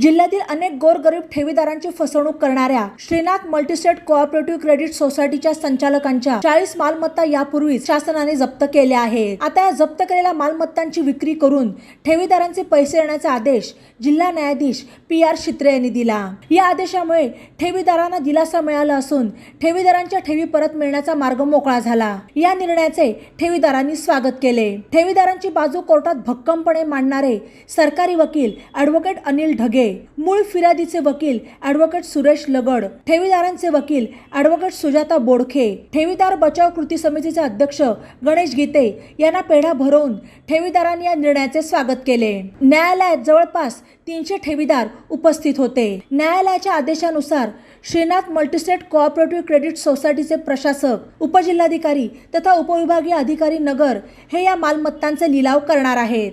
जिल्ह्यातील अनेक गोरगरीब ठेवीदारांची फसवणूक करणाऱ्या श्रीनाथ मल्टीस्टेट कोऑपरेटिव्ह क्रेडिट सोसायटीच्या संचालकांच्या चाळीस मालमत्ता यापूर्वीच शासनाने जप्त केल्या आहेत. आता या जप्त केलेल्या मालमत्तांची विक्री करून ठेवीदारांचे पैसे देण्याचा आदेश जिल्हा न्यायाधीश पी आर शित्रे यांनी दिला. या आदेशामुळे ठेवीदारांना दिलासा मिळाला असून ठेवीदारांच्या ठेवी परत मिळण्याचा मार्ग मोकळा झाला. या निर्णयाचे ठेवीदारांनी स्वागत केले. ठेवीदारांची बाजू कोर्टात भक्कमपणे मांडणारे सरकारी वकील ॲडव्होकेट अनिल ढगे मूळ फिर्यादीचे वकील ॲडव्होकेट सुरेश लगड ठेवीदारांचे वकील ॲडव्होकेट सुजाता बोडखे ठेवीदार बचाव कृती समितीचे अध्यक्ष गणेश गीते यांना पेढा भरवून ठेवीदारांनी या निर्णयाचे स्वागत केले. न्यायालयात जवळपास तीनशे ठेवीदार उपस्थित होते. न्यायालयाच्या आदेशानुसार श्रीनाथ मल्टीस्टेट कोऑपरेटिव्ह क्रेडिट सोसायटीचे प्रशासक उपजिल्हाधिकारी तथा उपविभागीय अधिकारी नगर हे या मालमत्तांचे लिलाव करणार आहेत.